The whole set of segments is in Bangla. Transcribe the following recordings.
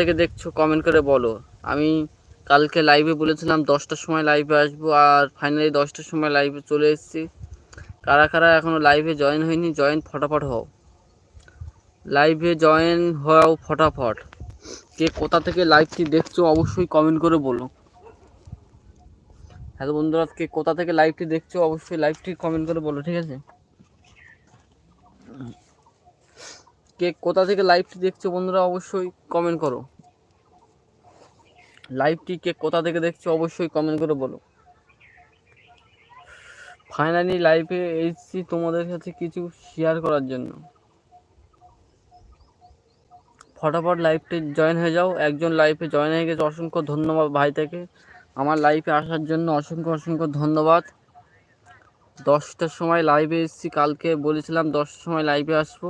থেকে দেখছ কমেন্ট করে বলো। আমি কালকে লাইভে বলেছিলাম দশটার সময় লাইভে আসব, আর ফাইনালি দশটার সময় লাইভে চলে এসেছি। কারা কারা এখনও লাইভে জয়েন হয়নি জয়েন ফটাফট হও। লাইভে জয়েন হও ফটাফট। কে কোথা থেকে লাইভটি দেখছ অবশ্যই কমেন্ট করে বলো। হ্যালো বন্ধুরা, কে কোথা থেকে লাইভটি দেখছ অবশ্যই লাইভটি কমেন্ট করে বলো, ঠিক আছে? কে কোথা থেকে লাইভটি দেখছ বন্ধুরা অবশ্যই কমেন্ট করো। লাইভটি কে কোথা থেকে দেখছ অবশ্যই কমেন্ট করে বলো। ফাইনালি লাইভে এসেছি তোমাদের সাথে কিছু শেয়ার করার জন্য। ফটাফট লাইভটি জয়েন হয়ে যাও। একজন লাইভে জয়েন হয়ে গেছে। অসংখ্য ধন্যবাদ ভাই থেকে। আমার লাইভে আসার জন্য অসংখ্য অসংখ্য ধন্যবাদ। দশটার সময় লাইভে এসেছি। কালকে বলেছিলাম দশটার সময় লাইভে আসব।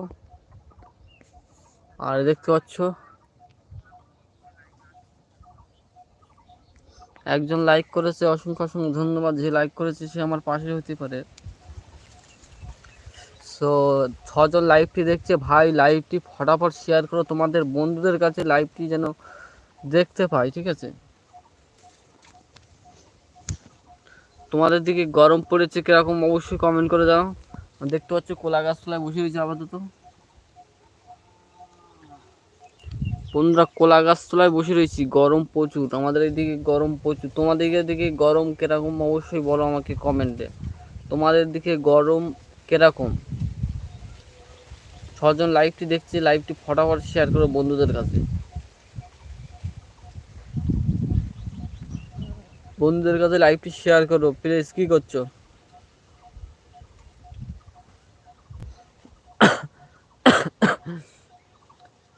আর দেখতে পাচ্ছ? একজন লাইক করেছে, অসংখ্য অসংখ্য ধন্যবাদ। যে লাইক করেছে, সে আমার পাশে হতে পারে। সো ছজন লাইভটি দেখছে। ভাই লাইভটি ফটাফট শেয়ার করো। তোমাদের বন্ধুদের কাছে লাইভটি যেন দেখতে পাই, ঠিক আছে? তোমাদের দিকে গরম পড়েছে কীরকম? অবশ্যই কমেন্ট করে দাও। দেখতে পাচ্ছ কোলা গাছতলায় বসে রয়েছে আপাতত। বন্ধুরা কোলা গাছতলায় বসে রয়েছি। গরম প্রচুর। আমাদের এদিকে গরম প্রচুর। তোমাদের দিকে গরম কীরকম? অবশ্যই বলো আমাকে কমেন্টে তোমাদের দিকে গরম কীরকম? ছজন লাইভটি দেখছি লাইভটি ফটাফট শেয়ার করো বন্ধুদের কাছে। বন্ধুদের কাছে লাইভটি শেয়ার করো। প্লিজ, কি করছ?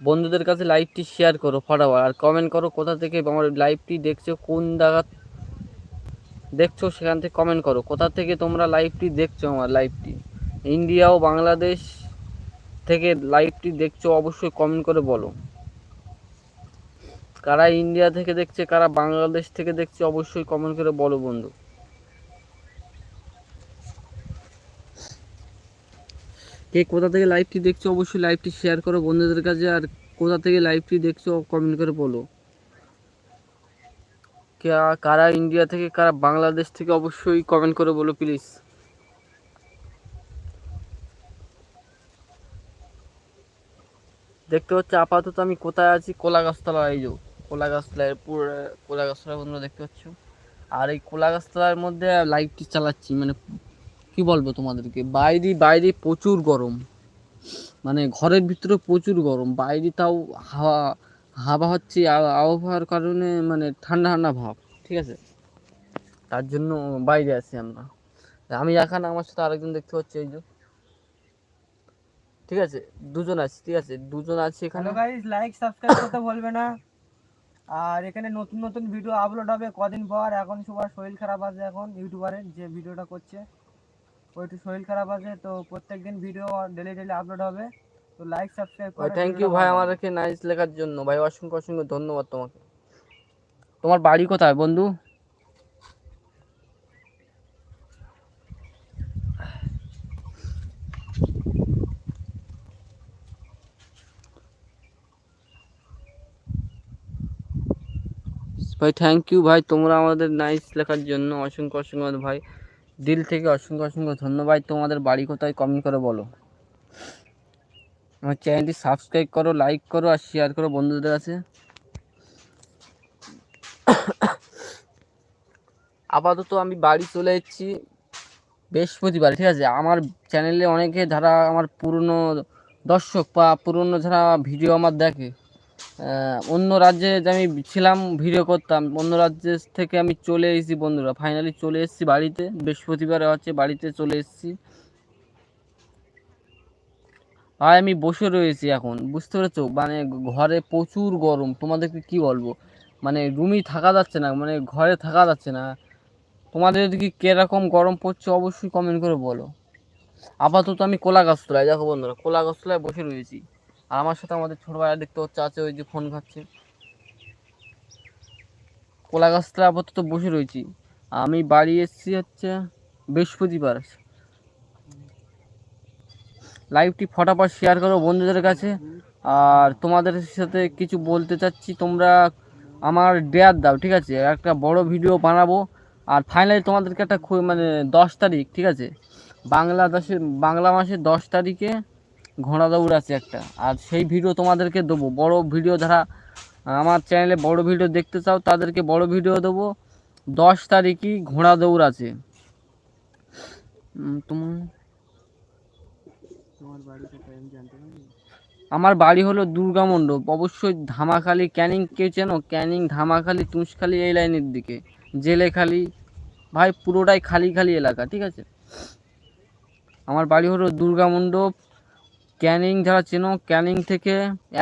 বন্ধুদের কাছে লাইভটি শেয়ার করো ফটাফট আর কমেন্ট করো কোথা থেকে আমার লাইভটি দেখছ, কোন জায়গা দেখছ সেখান থেকে কমেন্ট করো। কোথা থেকে তোমরা লাইভটি দেখছ আমার লাইভটি ইন্ডিয়া ও বাংলাদেশ থেকে লাইভটি দেখছ অবশ্যই কমেন্ট করে বলো। কারা ইন্ডিয়া থেকে দেখছে, কারা বাংলাদেশ থেকে দেখছে অবশ্যই কমেন্ট করে বলো বন্ধু। কে কোথা থেকে লাইভটি দেখছ, অবশ্যই লাইভটি শেয়ার করো বন্ধুদের কাছে, আর কোথা থেকে লাইভটি দেখছ কমেন্ট করে বলো। কারা ইন্ডিয়া থেকে, কারা বাংলাদেশ থেকে, অবশ্যই কমেন্ট করে বলো প্লিজ দেখতে হচ্ছে আপাতত আমি কোথায় আছি? কোলা গাছতলা এই যে কোলা গাছতলায় পুরো কোলা গাছতলা বন্ধুরা দেখতে পাচ্ছ। আর এই কোলা গাছতলার মধ্যে লাইভটি চালাচ্ছি মানে কি বলব তোমাদেরকে? বাইরে বাইরে প্রচুর গরম। মানে ঘরের ভিতরে প্রচুর গরম। বাইরে তাও হাওয়া হাওয়া হচ্ছে আবহাওয়ার কারণে মানে ঠান্ডা ঠান্ডা ভাব, ঠিক আছে? তার জন্য বাইরে আছি আমরা। আমি এখানে আমার সাথে আরেকজন দেখতে পাচ্ছি, এই যে। ঠিক আছে? দুজন আছি, ঠিক আছে? দুজন আছি এখানে। গাইস লাইক সাবস্ক্রাইব করতে বলবে না। আর এখানে নতুন নতুন ভিডিও আপলোড হবে কদিন পর। এখন সবার শরীর খারাপ আছে এখন ইউটিউবারের যে ভিডিওটা করছে। ও একটু শরীর খারাপ আছে তো প্রত্যেকদিন ভিডিও ডেলি ডেলি আপলোড হবে। তো লাইক সাবস্ক্রাইব করে থ্যাংক ইউ ভাই আমাদেরকে নাইস লেখার জন্য। ভাই অসংখ্য অসংখ্য ধন্যবাদ তোমাকে। তোমার বাড়ি কোথায় বন্ধু? ভাই থ্যাংক ইউ ভাই তোমরা আমাদের নাইস লেখার জন্য। অসংখ্য অসংখ্য ভাই। দিল থেকে অসংখ্য অসংখ্য ধন্যবাদ। তোমাদের বাড়ি কোথায় কমেন্ট করে বলো। আমার চ্যানেলটি সাবস্ক্রাইব করো, লাইক করো আর শেয়ার করো বন্ধুদের কাছে। আপাতত আমি বাড়ি চলে এসেছি বৃহস্পতিবার, ঠিক আছে? আমার চ্যানেলে অনেকে যারা আমার পুরনো দর্শক বা পুরনো যারা ভিডিও আমার দেখে অন্য রাজ্যে যে আমি ছিলাম ভিডিও করতাম, অন্য রাজ্যে থেকে আমি চলে এসেছি বন্ধুরা। ফাইনালি চলে এসেছি বাড়িতে, বৃহস্পতিবার হচ্ছে বাড়িতে চলে এসেছি। আর আমি বসে রয়েছি এখন, বুঝতে পেরেছ? মানে ঘরে প্রচুর গরম, তোমাদেরকে কি বলব? মানে রুমই থাকা যাচ্ছে না মানে ঘরে থাকা যাচ্ছে না। তোমাদের দিকে কীরকম গরম পড়ছে অবশ্যই কমেন্ট করে বলো। আপাতত আমি কোলা গাছতলায় দেখো বন্ধুরা কোলা গাছতলায় বসে রয়েছি। আর আমার সাথে আমাদের ছোট ভাইয়া দেখতে হচ্ছে, আছে ওই যে ফোন খাচ্ছে কোলা গাছতলায় আপাতত বসে রয়েছি। আমি বাড়ি এসেছি হচ্ছে বৃহস্পতিবার। লাইভটি ফটাফট শেয়ার করো বন্ধুদের কাছে। আর তোমাদের সাথে কিছু বলতে চাচ্ছি, তোমরা আমার ডেয়ার দাও, ঠিক আছে? একটা বড় ভিডিও বানাবো। আর ফাইনালি তোমাদেরকে একটা মানে দশ তারিখ, ঠিক আছে? বাংলাদেশের বাংলা মাসের দশ তারিখে ঘোড়া দৌড় আছে একটা। আর সেই ভিডিও তোমাদেরকে দেবো। বড় ভিডিও যারা আমার চ্যানেলে বড় ভিডিও দেখতে চাও তাদেরকে বড় ভিডিও দেবো। দশ তারিখই ঘোড়া দৌড় আছে। তোমার আমার বাড়ি হলো দুর্গা মণ্ডপ। অবশ্যই ধামাখালি ক্যানিং কেউ চেনো? ক্যানিং ধামাখালি তুষখালি এই লাইনের দিকে। জেলেখালি ভাই পুরোটাই খালি খালি এলাকা ঠিক আছে? আমার বাড়ি হলো দুর্গা মণ্ডপ। ক্যানিং, যারা চেনো, ক্যানিং থেকে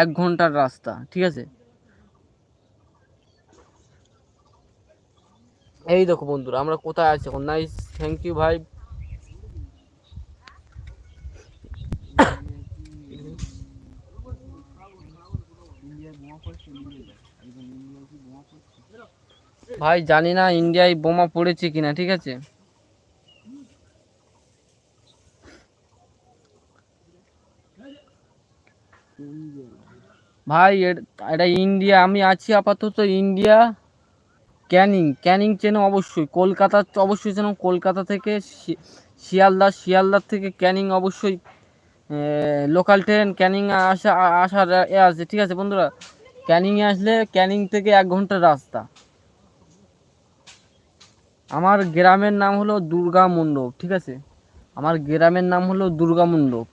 এক ঘণ্টার রাস্তা, ঠিক আছে? এই দেখো বন্ধুরা, আমরা কোথায় আছি এখন? নাইস থ্যাংক ইউ ভাই ভাই, জানি না ইন্ডিয়ায় বোমা পড়েছে কিনা, ঠিক আছে? ভাই এটা ইন্ডিয়া, আমি আছি আপাতত ইন্ডিয়া। ক্যানিং ক্যানিং চেনো অবশ্যই। কলকাতা, অবশ্যই চেনো কলকাতা থেকে শিয়ালদা শিয়ালদার থেকে ক্যানিং অবশ্যই লোকাল ট্রেন ক্যানিং আসা আসার এ আছে, ঠিক আছে বন্ধুরা? ক্যানিংয়ে আসলে ক্যানিং থেকে এক ঘণ্টার রাস্তা। আমার গ্রামের নাম হলো দুর্গা মণ্ডপ, ঠিক আছে? আমার গ্রামের নাম হলো দুর্গা মণ্ডপ।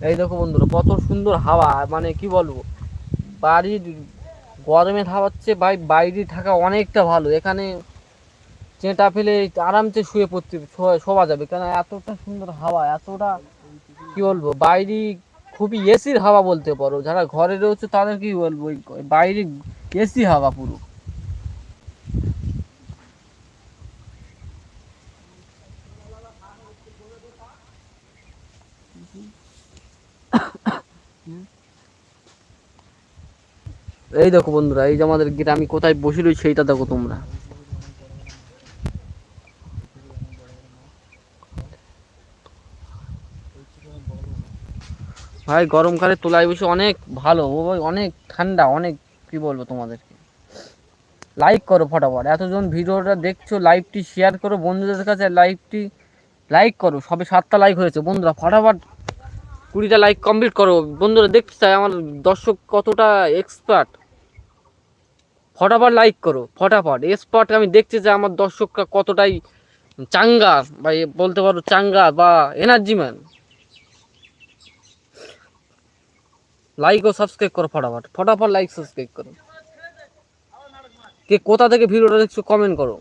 এই দেখো বন্ধুরা, কত সুন্দর হাওয়া মানে কি বলব? বাড়ির গরমে থাকাচ্ছে ভাই বাইরে থাকা অনেকটা ভালো। এখানে চেঁটা ফেলে আরামসে শুয়ে পড়তে শোয়া- যাবে। কেন এতটা সুন্দর হাওয়া, এতটা কি বলব? বাইরে খুবই এসির হাওয়া বলতে পারো। যারা ঘরে রয়েছে তাদের কি বলব? বাইরে এসি হাওয়া পুরো। এই দেখো বন্ধুরা, এই যে আমাদের গ্রামে কোথায় বসে রয়েছে সেইটা দেখো তোমরা। ভাই, গরমকালে তোলায় বসে অনেক ভালো। ও ভাই, অনেক ঠান্ডা, অনেক কি বলব তোমাদেরকে। লাইক করো ফটাফট। এতজন ভিডিওটা দেখছ লাইভটি শেয়ার করো। বন্ধুদের কাছে লাইভটি লাইক করো। সবে সাতটা লাইক হয়েছে। বন্ধুরা, ফটাফট কুড়িটা লাইক কমপ্লিট করো। বন্ধুরা দেখতে চাই আমার দর্শক কতটা এক্সপার্ট ফটাফট লাইক করো, ফটাফট। এক্সপার্ট আমি দেখতে চাই আমার দর্শকরা কতটাই চাঙ্গা বা বলতে পারো চাঙ্গা বা এনার্জি ম্যান লাইক ও সাবস্ক্রাইব করো ফটাফট। ফটাফট লাইক সাবস্ক্রাইব করো। কে কোথা থেকে ভিডিওটা দেখছ কমেন্ট করো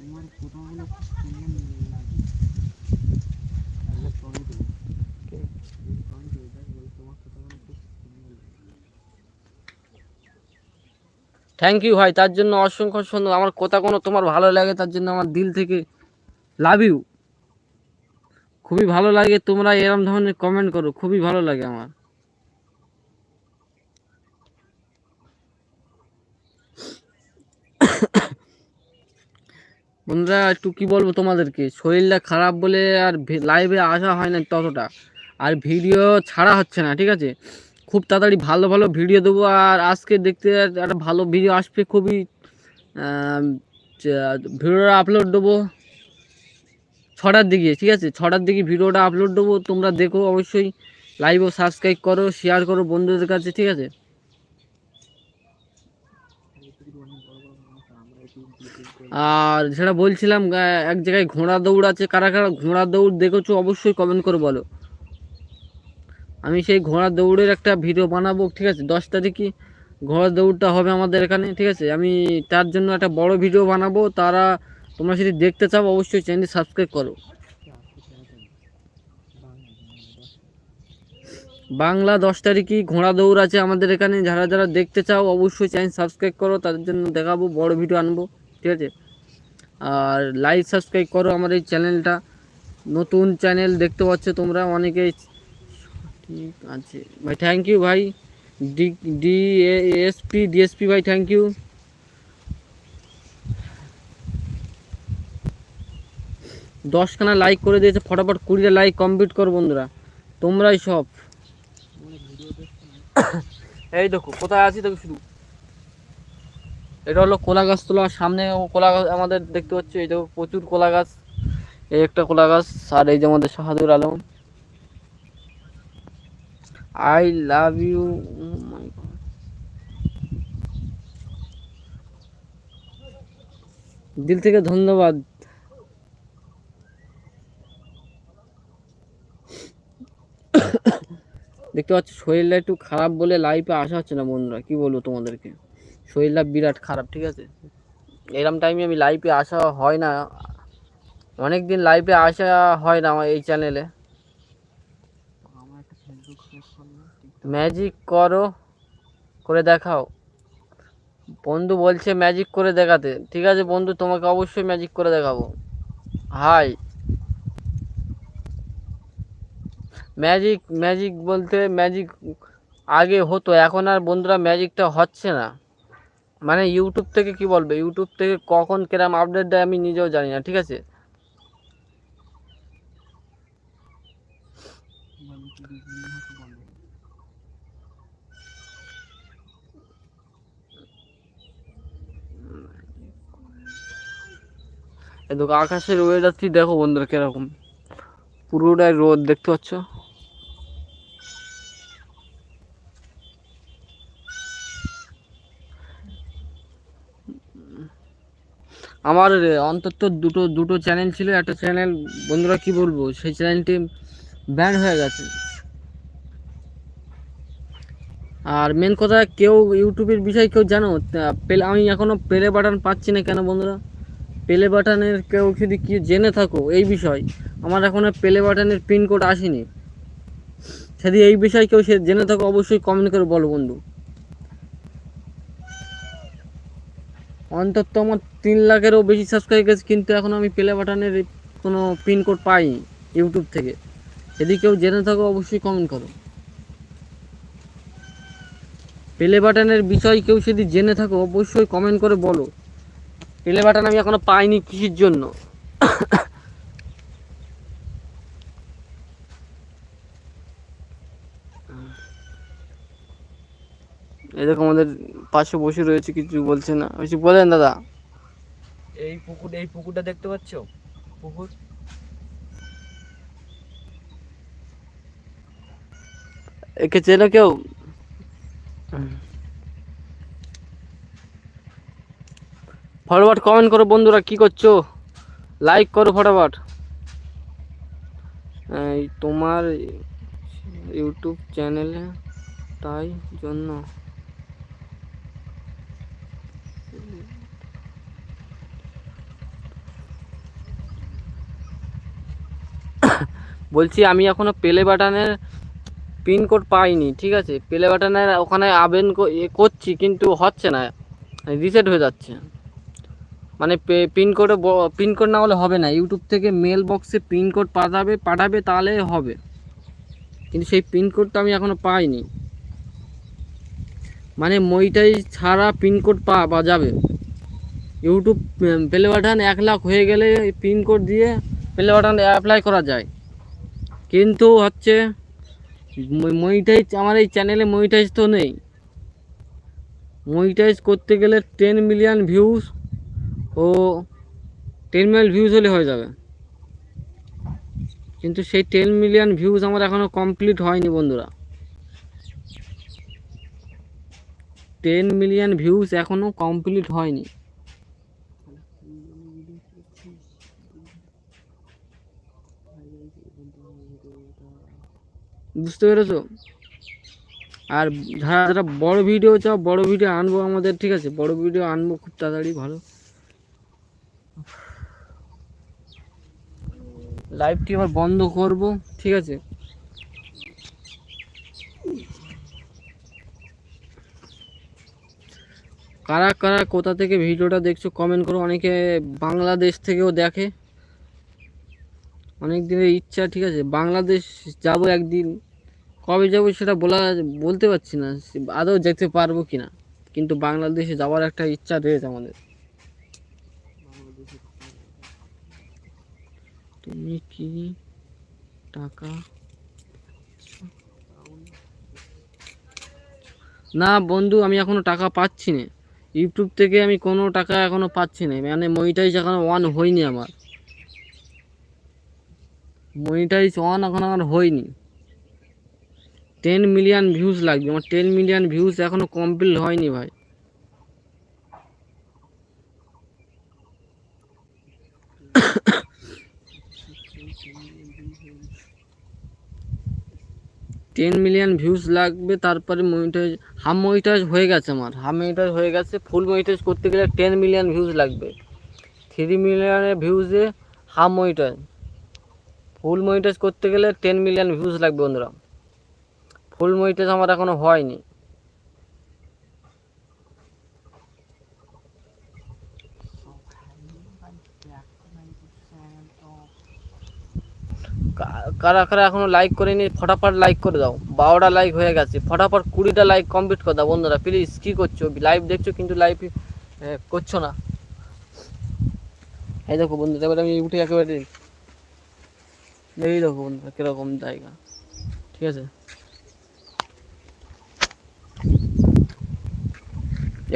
তোমার কথাগুলো খুব সুন্দর লাগে আগে সরি দেবো এই সরি দেবো দেখ বল তোমার কথাগুলো খুব সুন্দর লাগে থ্যাংক ইউ ভাই, তার জন্য অসংখ্য সুন্দর আমার কথা কোনো তোমার ভালো লাগে, তার জন্য আমার দিল থেকে লাভ ইউ খুবই ভালো লাগে, তোমরা এরম ধরনের কমেন্ট করো, খুবই ভালো লাগে আমার। বন্ধুরা, একটু কি বলব তোমাদেরকে? শরীরটা খারাপ বলে আর লাইভে আসা হয় না ততটা। আর ভিডিও ছাড়া হচ্ছে না, ঠিক আছে? খুব তাড়াতাড়ি ভালো ভালো ভিডিও দেবো আর আজকে দেখতে একটা ভালো ভিডিও আসবে খুবই ভিডিওটা আপলোড দেবো ছটার দিকে, ঠিক আছে? ছটার দিকে ভিডিওটা আপলোড দেবো, তোমরা দেখো অবশ্যই লাইভও সাবস্ক্রাইব করো শেয়ার করো বন্ধুদের কাছে, ঠিক আছে? আর যেটা বলছিলাম এক জায়গায় ঘোড়া দৌড় আছে, কারা কারা ঘোড়া দৌড় দেখেছ অবশ্যই কমেন্ট করে বলো। আমি সেই ঘোড়া দৌড়ের একটা ভিডিও বানাবো, ঠিক আছে? দশ তারিখে ঘোড়া দৌড়টা হবে আমাদের এখানে, ঠিক আছে? আমি তার জন্য একটা বড় ভিডিও বানাবো, তারা তোমরা যদি দেখতে চাও, অবশ্যই চ্যানেল সাবস্ক্রাইব করো। বাংলা দশ তারিখে ঘোড়া দৌড় আছে আমাদের এখানে, যারা যারা দেখতে চাও, অবশ্যই চ্যানেল সাবস্ক্রাইব করো, তাদের জন্য দেখাবো, বড় ভিডিও আনব, ঠিক আছে? আর লাইক সাবস্ক্রাইব করো আমার এই চ্যানেলটা নতুন চ্যানেল দেখতে পাচ্ছ তোমরা, অনেকেই ঠিক আছে ভাই। থ্যাংক ইউ ভাই ডি ডি এসপি ডিএসপি ভাই থ্যাংক ইউ দশখানা লাইক করে দিয়েছে ফটাফট কুড়িটা লাইক কমপ্লিট করো বন্ধুরা। তোমরাই সব। এই দেখো কোথায় আছি দেখো শুধু। এটা হলো কোলা গাছ তোলা সামনে কোলা গাছ আমাদের দেখতে পাচ্ছ এই দেখো প্রচুর কোলা গাছ এই একটা কোলা গাছ আর এই যে আমাদের Shahadur Alam. I love you দিল থেকে ধন্যবাদ। দেখতে পাচ্ছ, শরীরটা একটু খারাপ বলে লাইফে আসা হচ্ছে না বন্ধুরা, কি বলব তোমাদেরকে? শরীরটা বিরাট খারাপ, ঠিক আছে? এরম টাইমে আমি লাইভে আসা হয় না। অনেক দিন লাইভে আসা হয় না আমার এই চ্যানেলে ম্যাজিক করো, করে দেখাও। বন্ধু বলছে ম্যাজিক করে দেখাতে। ঠিক আছে বন্ধু, তোমাকে অবশ্যই ম্যাজিক করে দেখাবো। হাই ম্যাজিক ম্যাজিক বলতে ম্যাজিক আগে হতো, এখন আর বন্ধুরা ম্যাজিকটা হচ্ছে না। মানে ইউটিউব থেকে কি বলবে? ইউটিউব থেকে কখন কেরাম আপডেট দেয় আমি নিজেও জানি না, ঠিক আছে এই দেখো আকাশের ওয়েদারটি দেখো বন্ধুরা কীরকম। পুরোটাই রোদ, দেখতে পাচ্ছ? আমার অন্তত দুটো দুটো চ্যানেল ছিল। একটা চ্যানেল বন্ধুরা কি বলব, সেই চ্যানেলটি ব্যান হয়ে গেছে। আর মেন কথা, কেউ ইউটিউবের বিষয়ে কেউ জানো? পেলে, আমি এখনও প্লে বাটন পাচ্ছি না কেন বন্ধুরা? প্লে বাটনের কেউ যদি কি জেনে থাকো, এই বিষয়, আমার এখনও প্লে বাটনের পিনকোড আসেনি। যদি এই বিষয়ে কেউ সে জেনে থাকো, অবশ্যই কমেন্ট করে বলো বন্ধু। অন্তত আমার তিন লাখেরও বেশি সাবস্ক্রাইব গেছে কিন্তু এখন আমি প্লে বাটনের কোনো পিনকোড পাইনি ইউটিউব থেকে। যদি কেউ জেনে থাকো, অবশ্যই কমেন্ট করো। প্লে বাটনের বিষয় কেউ যদি জেনে থাকো, অবশ্যই কমেন্ট করে বলো। প্লে বাটন আমি এখনও পাইনি কিসের জন্য? এই দেখো আমাদের পাশে বসে রয়েছে কিছু বলছে না। কিছু বলেন দাদা। এই পুকুর এই পুকুরটা দেখতে পাচ্ছ? পুকুর? একে চেনো কেউ? ফরওয়ার্ড কমেন্ট করো বন্ধুরা, কি করছ? লাইক করো ফটাফট। তোমার ইউটিউব চ্যানেলে তাই জন্য। বলছি, আমি এখনও পেলে বাটনের পিনকোড পাইনি, ঠিক আছে? পেলে বাটনের ওখানে আবেদন করছি, কিন্তু হচ্ছে না রিসেট হয়ে যাচ্ছে। মানে পিনকোডে পিনকোড না হলে হবে না। ইউটিউব থেকে মেল বক্সে পিনকোড পাঠাবে পাঠাবে তাহলে হবে। কিন্তু সেই পিনকোডটা আমি এখনও পাইনি। মানে মইটাই ছাড়া পিনকোড পাওয়া যাবে ইউটিউব প্লে বাটন এক লাখ হয়ে গেলে পিনকোড দিয়ে প্লে বাটন অ্যাপ্লাই করা যায়। কিন্তু হচ্ছে মনিটাইজ আমার এই চ্যানেলে মনিটাইজ তো নেই। মনিটাইজ করতে গেলে টেন মিলিয়ন ভিউজ ও টেন মিলিয়ন ভিউজ হলে হয়ে যাবে। কিন্তু সেই টেন মিলিয়ন ভিউজ আমার এখনও কমপ্লিট হয়নি বন্ধুরা। টেন মিলিয়ন ভিউজ এখনও কমপ্লিট হয়নি। বুঝতে পেরেছ? আর যারা যারা বড় ভিডিও চাও, বড় ভিডিও আনব আমাদের, ঠিক আছে? বড় ভিডিও আনব, খুব তাড়াতাড়ি ভালো। লাইভটি আবার বন্ধ করব, ঠিক আছে? কারা কারা কোথা থেকে ভিডিওটা দেখছ কমেন্ট করো, অনেকে বাংলাদেশ থেকেও দেখে। অনেক দিনের ইচ্ছা, ঠিক আছে? বাংলাদেশ যাব একদিন। কবে যাব সেটা বলা, বলতে পারছি না। আদৌ যেতে পারব কি না কিন্তু বাংলাদেশে যাওয়ার একটা ইচ্ছা রয়েছে আমাদের। তুমি কি টাকা না বন্ধু, আমি এখনও টাকা পাচ্ছি না। ইউটিউব থেকে আমি কোনো টাকা এখনও পাচ্ছি না। মানে মনিটাইজ এখনও অন হয়নি আমার। মনিটাইজ অন এখন আমার হয়নি। টেন মিলিয়ন ভিউজ লাগবে। আমার টেন মিলিয়ন ভিউজ এখনও কমপ্লিট হয়নি ভাই। টেন মিলিয়ন ভিউজ লাগবে, তারপরে মনিটাইজ হাফ মনিটাইজ হয়ে গেছে আমার। হাফ মনিটাইজ হয়ে গেছে ফুল মনিটাইজ করতে গেলে টেন মিলিয়ন ভিউজ লাগবে। থ্রি মিলিয়নের ভিউজে হাফ মনিটাইজ ফুল মনিটাইজ করতে গেলে টেন মিলিয়ন ভিউজ লাগবে বন্ধুরা। ফুল মনিটাইজ আমার এখনও হয়নি। কারা কারা এখনও লাইক করেনি, ফটাফট লাইক করে দাও। বারোটা লাইক হয়ে গেছে। ফটাফট কুড়িটা লাইক কমপ্লিট করে দাও। বন্ধুরা প্লিজ কী করছ? লাইভ দেখছ কিন্তু লাইভ করছ না। এই দেখো বন্ধুরা এবার আমি উঠে একেবারে এই দেখো বন্ধুরা, কীরকম জায়গা। ঠিক আছে?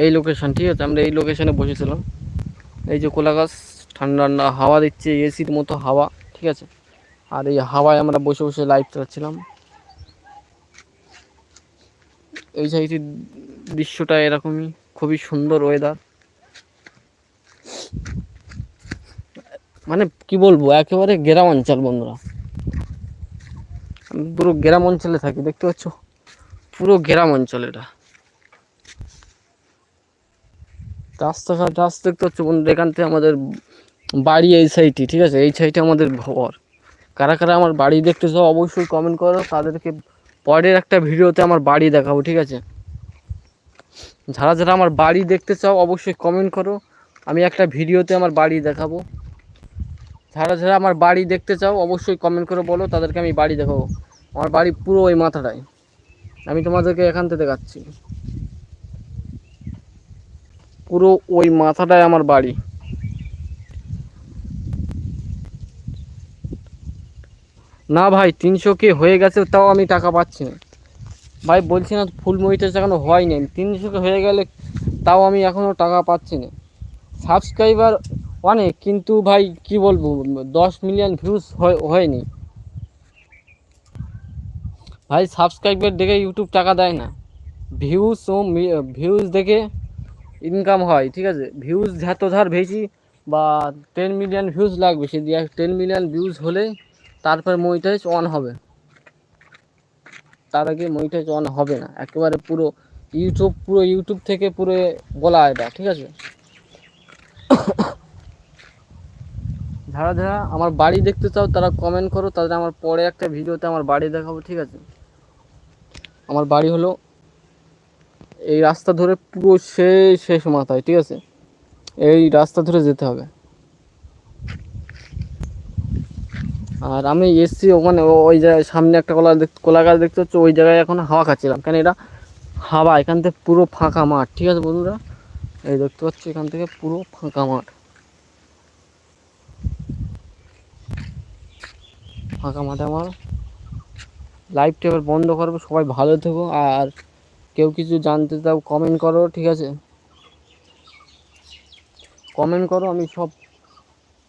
এই লোকেশন ঠিক আছে? আমরা এই লোকেশনে বসেছিলাম। এই যে কোলা গাছ ঠান্ডা ঠান্ডা হাওয়া দিচ্ছে এসির মতো হাওয়া, ঠিক আছে? আর এই হাওয়ায় আমরা বসে বসে লাইভ চালাচ্ছিলাম। এই সাইডের দৃশ্যটা এরকমই, খুবই সুন্দর ওয়েদার মানে কি বলব, একেবারে গ্রাম অঞ্চল বন্ধুরা। আমি পুরো গ্রাম অঞ্চলে থাকি, দেখতে পাচ্ছ? পুরো গ্রাম অঞ্চল এটা। রাস্তাঘাট রাস্তা দেখতে পাচ্ছ বন্ধুরা, এখান থেকে আমাদের বাড়ি এই সাইডে ঠিক আছে? এই সাইডে আমাদের ঘর। কারা কারা আমার বাড়ি দেখতে চাও অবশ্যই কমেন্ট করো, তাদেরকে পরের একটা ভিডিওতে আমার বাড়ি দেখাবো, ঠিক আছে? যারা যারা আমার বাড়ি দেখতে চাও অবশ্যই কমেন্ট করো, আমি একটা ভিডিওতে আমার বাড়ি দেখাবো। যারা যারা আমার বাড়ি দেখতে চাও অবশ্যই কমেন্ট করে বলো, তাদেরকে আমি বাড়ি দেখাবো। আমার বাড়ি পুরো ওই মাথাটায়। আমি তোমাদেরকে এখান থেকে দেখাচ্ছি। পুরো ওই মাথাটায় আমার বাড়ি। না ভাই, তিনশো কে হয়ে গেছে, তাও আমি টাকা পাচ্ছি না। ভাই, বলছি না, ফুল মরিচের এখনও হয়নি। তিনশো কে হয়ে গেলে তাও আমি এখনও টাকা পাচ্ছি না। সাবস্ক্রাইবার অনেক, কিন্তু ভাই, কি বলব, দশ মিলিয়ন ভিউজ হয়নি। ভাই সাবস্ক্রাইবার দেখে ইউটিউব টাকা দেয় না। ভিউজ ও ভিউজ দেখে ইনকাম হয়, ঠিক আছে? ভিউজ যত ধার বেশি বা টেন মিলিয়ন ভিউজ লাগবে, সে টেন মিলিয়ন ভিউজ হলে তারপর মনিটাইজ অন হবে। তার আগে মনিটাইজ অন হবে না। একেবারে পুরো ইউটিউব পুরো ইউটিউব থেকে পুরো বলা এটা, ঠিক আছে? যারা যারা আমার বাড়ি দেখতে চাও, তারা কমেন্ট করো তাদের আমার পরে একটা ভিডিওতে আমার বাড়ি দেখাবো, ঠিক আছে? আমার বাড়ি হলো এই রাস্তা ধরে পুরো শেষ শেষ মাথায়, ঠিক আছে? এই রাস্তা ধরে যেতে হবে। আর আমি এসছি ওখানে ওই জায়গায় সামনে একটা কলা দেখ- কলা গাছ দেখতে হচ্ছে ওই জায়গায় এখন হাওয়া খাচ্ছিলাম। কেন এটা হাওয়া, এখান থেকে পুরো ফাঁকা মাঠ, ঠিক আছে বন্ধুরা? এই দেখতে পাচ্ছি, এখান থেকে পুরো ফাঁকা মাঠ। ফাঁকা মাঠে আমার লাইভটা এবার বন্ধ করব, সবাই ভালো থেকো, আর কেউ কিছু জানতে চাও কমেন্ট করো, ঠিক আছে? কমেন্ট করো, আমি সব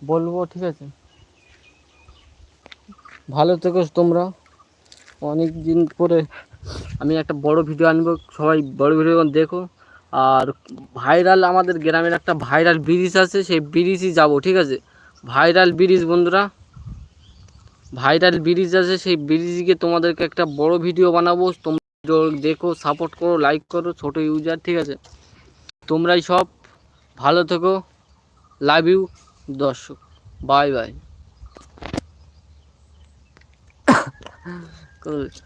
বলব, ঠিক আছে? ভালো থেকো তোমরা। অনেক দিন পরে আমি একটা বড় ভিডিও আনব, সবাই বড় ভিডিও দেখো। আর ভাইরাল আমাদের গ্রামের একটা ভাইরাল ব্রিজ আছে, সেই ব্রিজই যাব, ঠিক আছে? ভাইরাল ব্রিজ বন্ধুরা ভাইরাল ব্রিজ আছে, সেই ব্রিজকে তোমাদেরকে একটা বড় ভিডিও বানাবো। তোমরা দেখো সাপোর্ট করো লাইক করো, ছোট ইউজার ঠিক আছে? তোমরাই সব ভালো থেকো। লাভ ইউ দর্শক। বাই বাই করে দিচ্ছি।